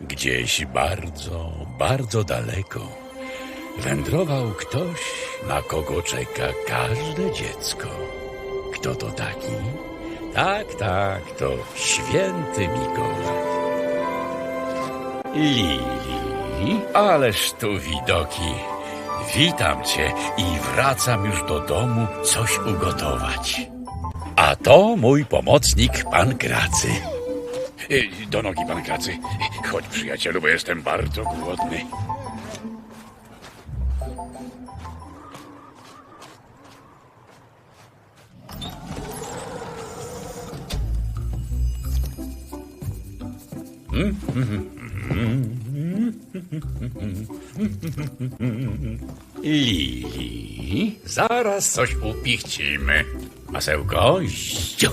Gdzieś bardzo, bardzo daleko wędrował ktoś, na kogo czeka każde dziecko. Kto to taki? Tak, tak, to święty Mikołaj. Lili, ależ tu widoki. Witam cię i wracam już do domu coś ugotować. A to mój pomocnik, pan Kracy. Do nogi, pan Kracy. Chodź, przyjacielu, bo jestem bardzo głodny. Lili, zaraz coś upichcimy. Masełko, ściu.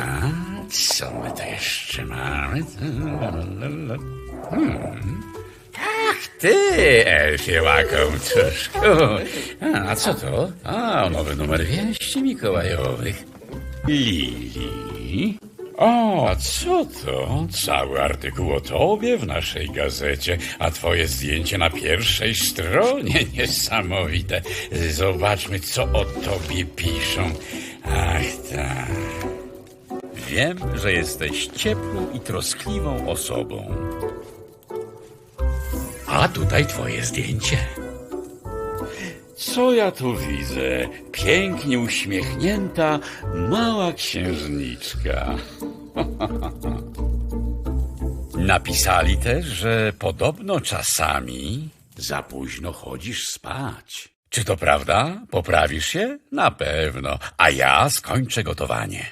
A co my to jeszcze mamy? Hmm. Ach, ty, Elfie łakomczuszku. A, a co to? A, nowy numer wieści mikołajowych. Lili? O, co to? Cały artykuł o tobie w naszej gazecie, a twoje zdjęcie na pierwszej stronie. Niesamowite. Zobaczmy, co o tobie piszą. Ach, tak. Wiem, że jesteś ciepłą i troskliwą osobą. A tutaj twoje zdjęcie. Co ja tu widzę? Pięknie uśmiechnięta mała księżniczka. Napisali też, że podobno czasami za późno chodzisz spać. Czy to prawda? Poprawisz się? Na pewno. A ja skończę gotowanie.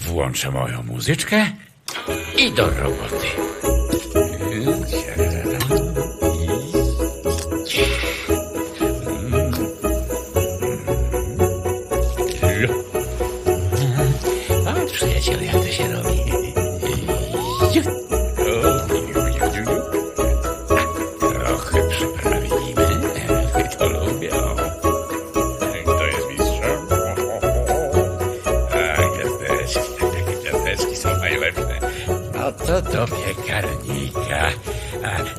Włączę moją muzyczkę i do roboty.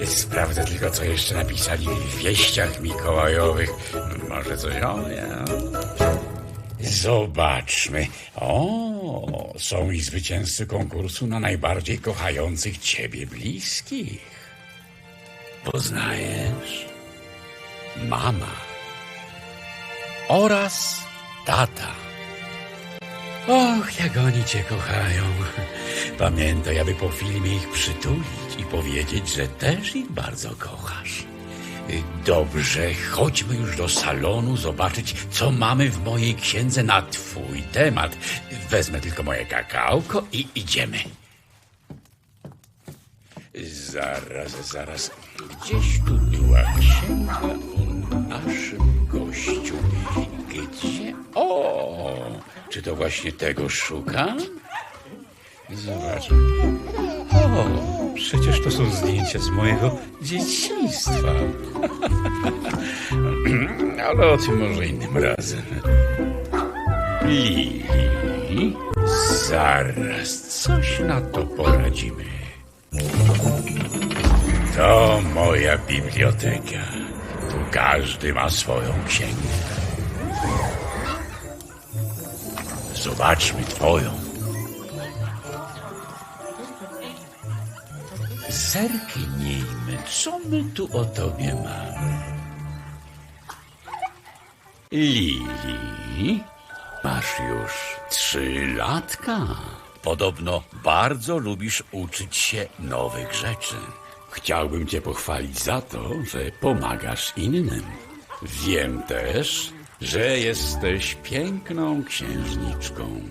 Sprawdzę tylko, co jeszcze napisali w wieściach mikołajowych. Może coś o mnie. Zobaczmy. O, są i zwycięzcy konkursu na najbardziej kochających ciebie bliskich. Poznajesz? Mama oraz tata. Och, jak oni cię kochają. Pamiętaj, aby po filmie ich przytulić i powiedzieć, że też ich bardzo kochasz. Dobrze, chodźmy już do salonu zobaczyć, co mamy w mojej księdze na twój temat. Wezmę tylko moje kakałko i idziemy. Zaraz, zaraz. Gdzieś tu była księga o naszym gościu. Gdzie? O! Czy to właśnie tego szukam? Zobaczmy. O, przecież to są zdjęcia z mojego dzieciństwa. Ale o tym może innym razem. Lili, zaraz coś na to poradzimy. To moja biblioteka. Tu każdy ma swoją księgę. Zobaczmy twoją. Zerknijmy, co my tu o tobie mamy. Lili, masz już trzy latka. Podobno bardzo lubisz uczyć się nowych rzeczy. Chciałbym cię pochwalić za to, że pomagasz innym. Wiem też, że jesteś piękną księżniczką.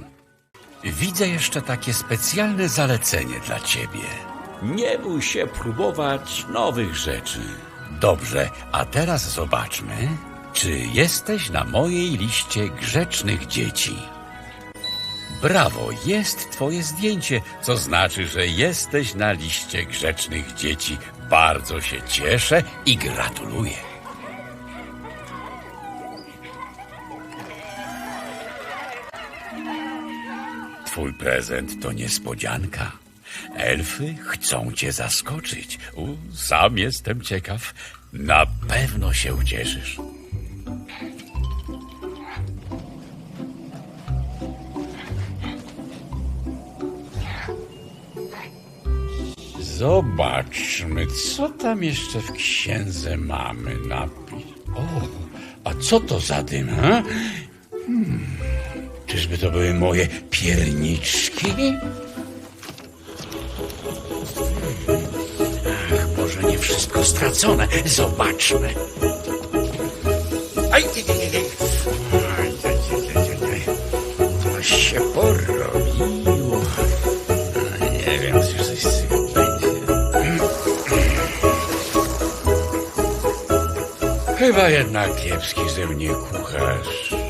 Widzę jeszcze takie specjalne zalecenie dla ciebie. Nie bój się próbować nowych rzeczy. Dobrze, a teraz zobaczmy, czy jesteś na mojej liście grzecznych dzieci. Brawo, jest twoje zdjęcie, co znaczy, że jesteś na liście grzecznych dzieci. Bardzo się cieszę i gratuluję. Prezent to niespodzianka. Elfy chcą cię zaskoczyć. U, sam jestem ciekaw. Na pewno się ucieszysz. Zobaczmy, co tam jeszcze w księdze mamy napis. O, a co to za dym, ha? Hmm, czyżby to były moje pierniczki? Ach, Boże, nie wszystko stracone. Zobaczmy. Aj, aj, aj, aj. Się porobiło. Nie wiem, czy coś z będzie. Chyba jednak kiepski ze mnie kucharz.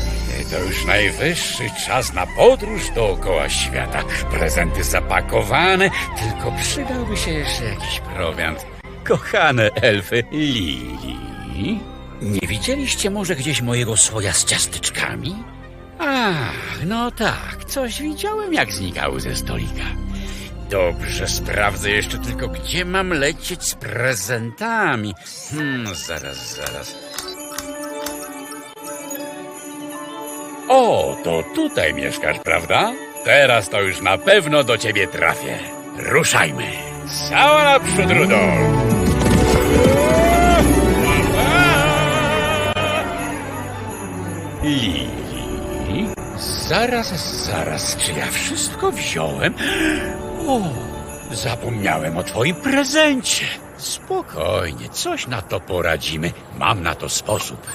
To już najwyższy czas na podróż dookoła świata. Prezenty zapakowane, tylko przydałby się jeszcze jakiś prowiant. Kochane elfy Lili, nie widzieliście może gdzieś mojego słoja z ciasteczkami? Ach, no tak, coś widziałem jak znikały ze stolika. Dobrze, sprawdzę jeszcze tylko, gdzie mam lecieć z prezentami. Hmm, zaraz, zaraz. O, to tutaj mieszkasz, prawda? Teraz to już na pewno do ciebie trafię. Ruszajmy. Cała naprzód, Rudolf. Lili? Zaraz, zaraz, czy ja wszystko wziąłem? O, zapomniałem o twoim prezencie. Spokojnie, coś na to poradzimy. Mam na to sposób.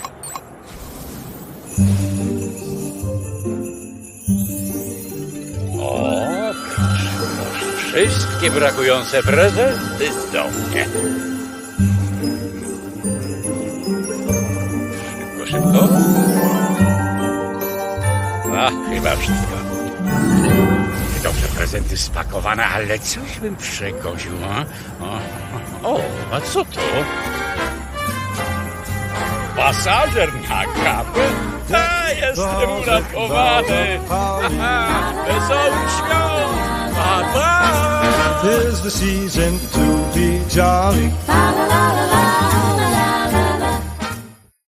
Wszystkie brakujące prezenty do mnie. Szybko, szybko. A, chyba wszystko. Dobrze, prezenty spakowane, ale coś bym przekoził, a? O, a co to? Pasażer na kapę? A, jestem uratowany! Aha, Wesołych świąt! Pa! Tis the season to be jolly. La la la